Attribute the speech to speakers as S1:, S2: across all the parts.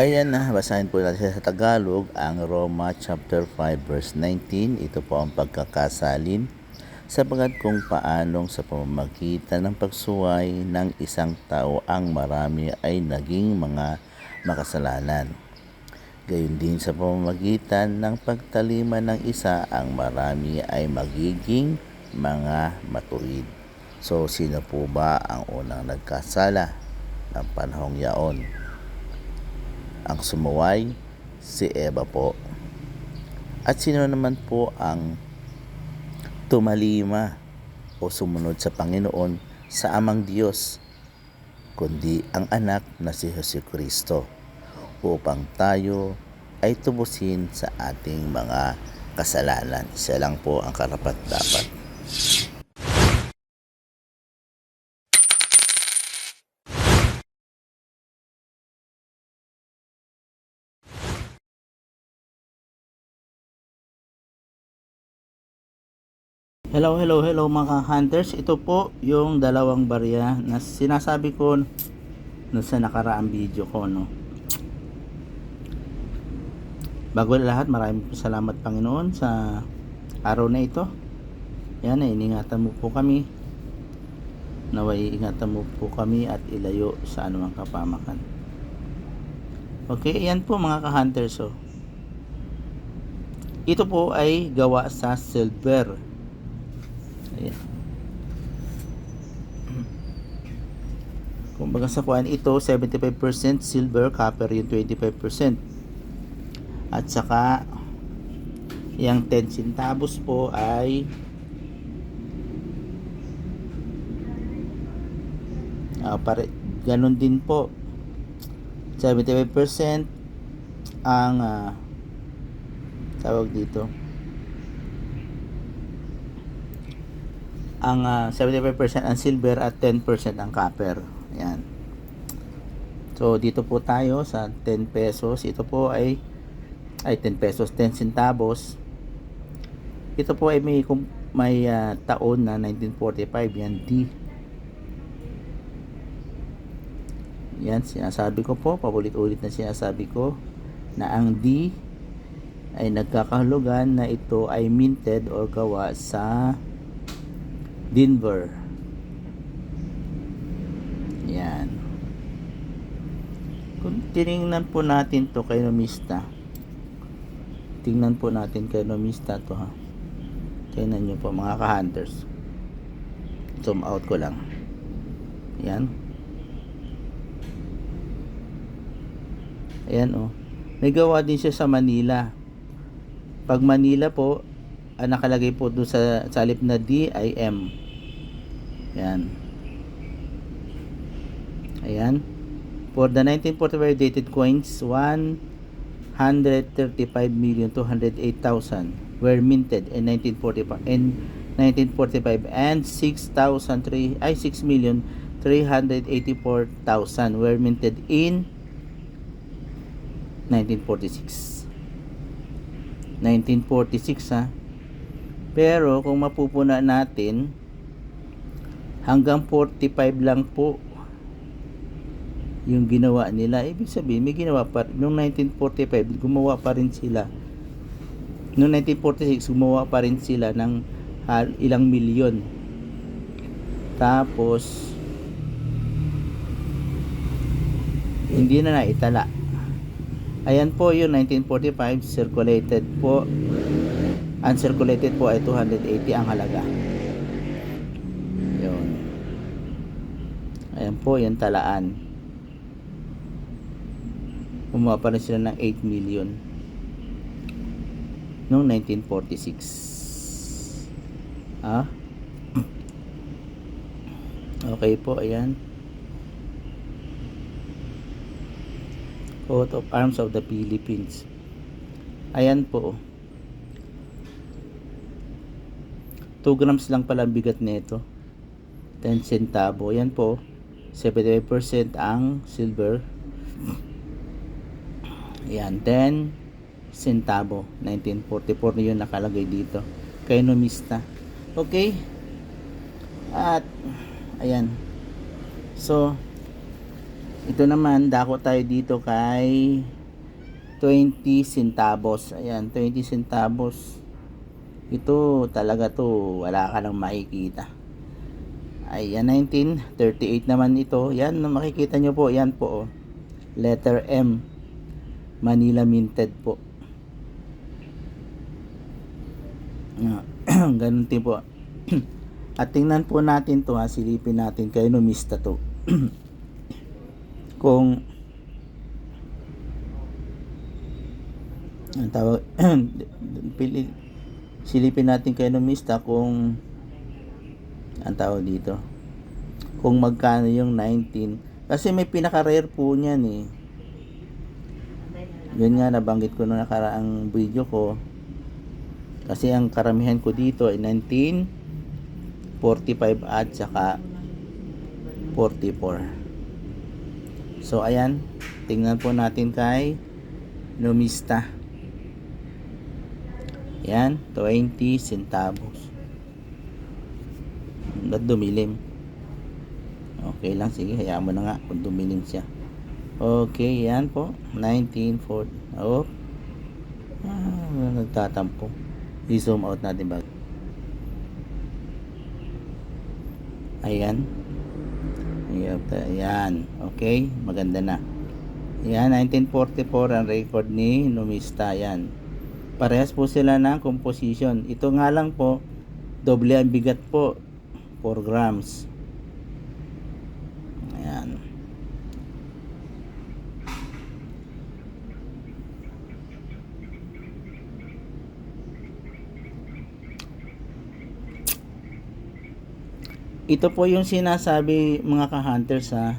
S1: Ayan na, basahin po natin sa Tagalog ang Roma chapter 5 verse 19. Ito po ang pagkakasalin sapagat kung paanong sa pamamagitan ng pagsuway ng isang tao ang marami ay naging mga makasalanan. Gayon din sa pamamagitan ng pagtalima ng isa ang marami ay magiging mga matuwid. So sino po ba ang unang nagkasala ng panahong yaon? Ang sumuway, si Eva po. At sino naman po ang tumalima o sumunod sa Panginoon sa Amang Diyos, kundi ang anak na si Jose Kristo upang tayo ay tubusin sa ating mga kasalanan. Isa lang po ang karapat dapat. Hello, hello, hello mga hunters. Ito po yung dalawang barya na sinasabi ko no sa nakaraang video ko, no. Bago lahat, maraming po salamat Panginoon sa araw na ito. Yan, iningatan mo po kami. Naway ingatan mo po kami at ilayo sa anumang kapamakan. Okay, yan po mga ka-hunters. Oh. Ito po ay gawa sa silver. Ayan. Kumbaga sa kuan ito 75% silver, copper yung 25%. At saka yung 10 centavos po ay ah, pare, ganun din po 75% ang ah, tawag dito ang ah, 75% ang silver at 10% ang copper. Ayan. So dito po tayo sa 10 pesos. Ito po ay ay 10 pesos, 10 centavos. Ito po ay may may ah, taon na 1945 yan D. Yan sinasabi ko po, paulit-ulit na sinasabi ko na ang D ay nagkakahulugan na ito ay minted or gawa sa Denver. Yan. Kung tiningnan po natin to kay Nomista. Tingnan po natin kay Nomista to ha. Tingnan nyo po mga ka-hunters. Zoom out ko lang. Yan. Ayan oh. May gawa din siya sa Manila. Pag Manila po, ang nakalagay po doon sa salip na D ay M. Yan. Ayan. For the 1945 dated coins, 135,208,000 were minted in 1945 in 1945 and 6,003 ay 6,384,000 were minted in 1946. 1946 ha. Pero kung mapupuna natin hanggang 45 lang po yung ginawa nila. Ibig sabihin, may ginawa pa noong 1945, gumawa pa rin sila. Noong 1946, gumawa pa rin sila ng ah, ilang milyon. Tapos hindi na naitala. Ayan po yung 1945 circulated po. Uncirculated po ay 280 ang halaga. Yun. Ayan po yung talaan. Gumawa pa rin sila ng 8 million noong 1946. Ah? Okay po, ayan. Coat of Arms of the Philippines. Ayan po. 2 grams lang pala ang bigat nito. 10 centavo. Ayan po. 75% ang silver. Ayan. 10 centavo. 1944 na yun nakalagay dito. Kay Nomista. Okay. At, ayan. So, Ito naman, dako tayo dito kay 20 centavos. Ayan, 20 centavos. Ito, talaga to, wala ka nang makikita. Ayan, 1938 naman ito. Yan, makikita nyo po, yan po. Oh. Letter M. Manila Minted po. Ah, Ganun din po. At tingnan po natin to ha, silipin natin kay numista to. Kung ang tawag silipin natin kay numista kung ang tawag dito. Kung magkano yung 19 kasi may pinaka-rare po niyan eh. Yun nga nabanggit ko nung nakaraang video ko. Kasi ang karamihan ko dito ay 1945 at saka 44 so ayan. Tingnan po natin kay numista. Yan 20 centavos ba't dumilim? Okay lang sige hayaan mo na nga kung dumilim siya. Okay yan po. 1940 oh. Ah, nagtatampo. I-zoom out natin ba? Ayan. Ayan okay maganda na. Yan 1944 ang record ni Numista yan parehas po sila ng composition. Ito nga lang po doble ang bigat po 4 grams. Ayan. Ito po yung sinasabi mga ka-hunters ha?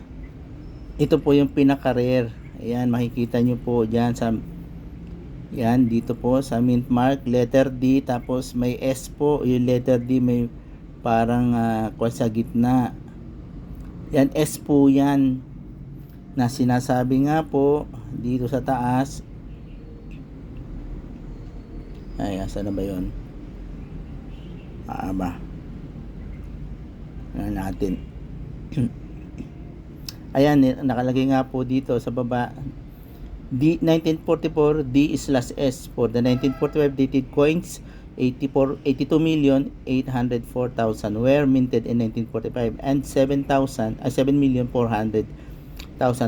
S1: Ito po yung pinaka-rare. Ayan makikita nyo po dyan sa yan dito po sa mint mark letter D tapos may S po yung letter D may parang uh, sa gitna. Yan S po yan. Na sinasabi nga po dito sa taas. Ay asa na ba yun? Ah ba na natin? Ayan nakalagay nga po dito sa baba. D 1944 D slash S for the 1945 dated coins 84 82 million 804,000 were minted in 1945 and 7,000 uh, 7 million 400,000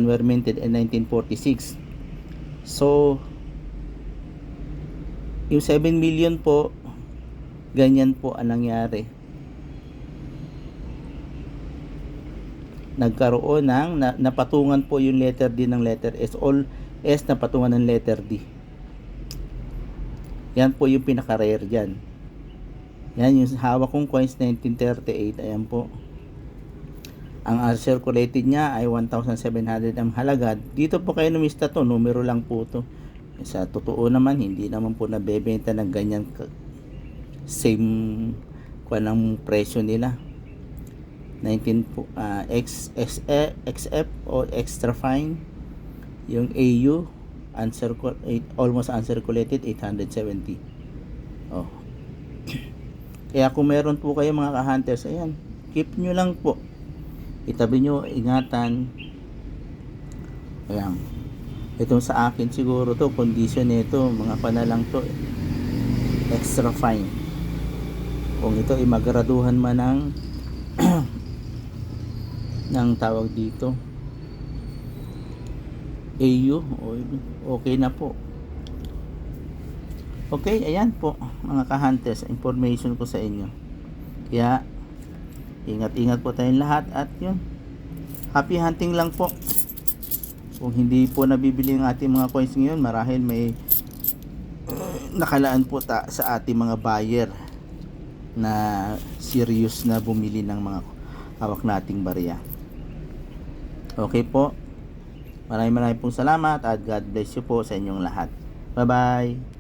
S1: were minted in 1946 so yung 7 million po ganyan po ang nangyari. Nagkaroon ng na, napatungan po yung letter D ng letter S. All S napatungan ng letter D yan po yung pinaka-rare dyan. Yan yung hawak kong coins 1938 ayan po. Ang uncirculated niya ay 1,700 ang halaga. Dito po kayo numista to. Numero lang po to. Sa totoo naman hindi naman po nabebenta ng ganyan same kwa ng presyo nila. 19 po, uh, X, X, eh, XF o extra fine. Yung AU uncircul almost uncirculated 870 oh. Kaya kung meron po kayo mga ka-hunters ayan keep nyo lang po. Itabi nyo ingatan. Ayan. Itong sa akin siguro to condition nito mga panalang to extra fine. Kung ito ay magraduhan man ng ng tawag dito AU okay na po. Okay ayan po mga ka-hunters information ko sa inyo. Kaya ingat ingat po tayong lahat. At yun happy hunting lang po. Kung hindi po nabibili ang ating mga coins ngayon marahil may nakalaan po ta sa ating mga buyer na serious na bumili ng mga hawak nating barya Okay po. Maraming maraming pong salamat at God bless you po sa inyong lahat. Bye-bye.